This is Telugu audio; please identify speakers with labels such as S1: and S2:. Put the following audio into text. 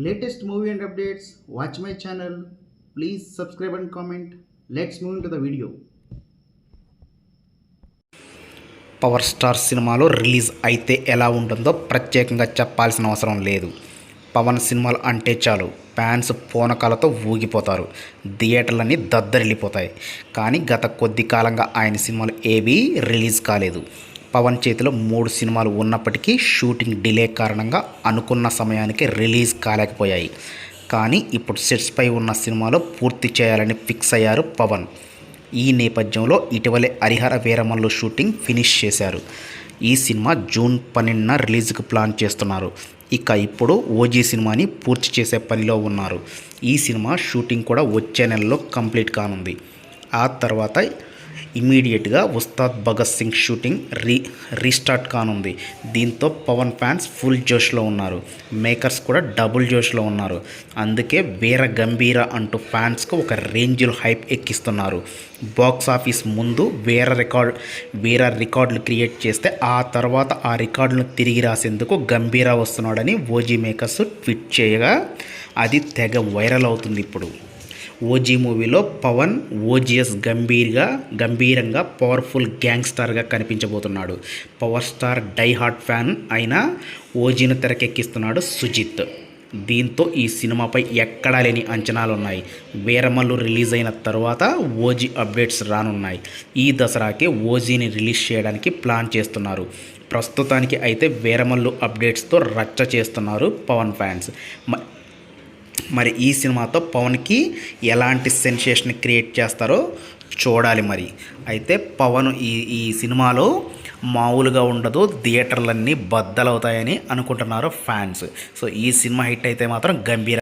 S1: Latest movie and updates watch my channel please subscribe and comment let's move to the video
S2: power star సినిమాలో రిలీజ్ అయితే ఎలా ఉంటుందో ప్రత్యేకంగా చెప్పాల్సిన అవసరం లేదు. పవన్ సినిమాలు అంటే చాలు. ఫ్యాన్స్ పూనకాలతో ఊగిపోతారు. థియేటర్లన్నీ దద్దరిల్లిపోతాయి. కానీ గత కొద్ది కాలంగా ఆయన సినిమాలు ఏవీ రిలీజ్ కాలేదు. పవన్ చేతిలో మూడు సినిమాలు ఉన్నప్పటికీ షూటింగ్ డిలే కారణంగా అనుకున్న సమయానికి రిలీజ్ కాలేకపోయాయి. కానీ ఇప్పుడు సెట్స్పై ఉన్న సినిమాలో పూర్తి చేయాలని ఫిక్స్ అయ్యారు పవన్. ఈ నేపథ్యంలో ఇటీవలే హరిహర వీరమల్లు షూటింగ్ ఫినిష్ చేశారు. ఈ సినిమా జూన్ పన్నెండున రిలీజ్కి ప్లాన్ చేస్తున్నారు. ఇక ఇప్పుడు ఓజీ సినిమాని పూర్తి చేసే పనిలో ఉన్నారు. ఈ సినిమా షూటింగ్ కూడా వచ్చే నెలలో కంప్లీట్ కానుంది. ఆ తర్వాత ఇమీడియట్గా Ustaad Bhagat Singh shooting re restart కానుంది. దీంతో పవన్ ఫ్యాన్స్ ఫుల్ జోష్లో ఉన్నారు. మేకర్స్ కూడా డబుల్ జోష్లో ఉన్నారు. అందుకే వీర గంభీర అంటూ ఫ్యాన్స్కు ఒక రేంజ్లో హైప్ ఎక్కిస్తున్నారు. బాక్స్ ఆఫీస్ ముందు వీర రికార్డ్ వీర రికార్డులు క్రియేట్ చేస్తే ఆ తర్వాత ఆ రికార్డులను తిరిగి రాసేందుకు గంభీర వస్తున్నాడని ఓజీ మేకర్స్ ట్వీట్ చేయగా అది తెగ వైరల్ అవుతుంది ఇప్పుడు. ఓజీ మూవీలో పవన్ ఓజీఎస్ గంభీర్గా గంభీరంగా పవర్ఫుల్ గ్యాంగ్స్టార్గా కనిపించబోతున్నాడు. Power star die hard fan అయిన ఓజీని తెరకెక్కిస్తున్నాడు సుజిత్. దీంతో ఈ సినిమాపై ఎక్కడా లేని అంచనాలు ఉన్నాయి వీరమల్లు రిలీజ్ అయిన తర్వాత ఓజీ అప్డేట్స్ రానున్నాయి. ఈ దసరాకే ఓజీని రిలీజ్ చేయడానికి ప్లాన్ చేస్తున్నారు. ప్రస్తుతానికి అయితే వీరమల్లు అప్డేట్స్తో రచ్చ చేస్తున్నారు పవన్ ఫ్యాన్స్. మరి ఈ సినిమాతో పవన్కి ఎలాంటి సెన్సేషన్ క్రియేట్ చేస్తారో చూడాలి మరి. అయితే పవన్ ఈ ఈ సినిమాలో మామూలుగా ఉండదు థియేటర్లన్నీ బద్దలవుతాయని అనుకుంటున్నారు ఫ్యాన్స్. సో ఈ సినిమా హిట్ అయితే మాత్రం గంభీర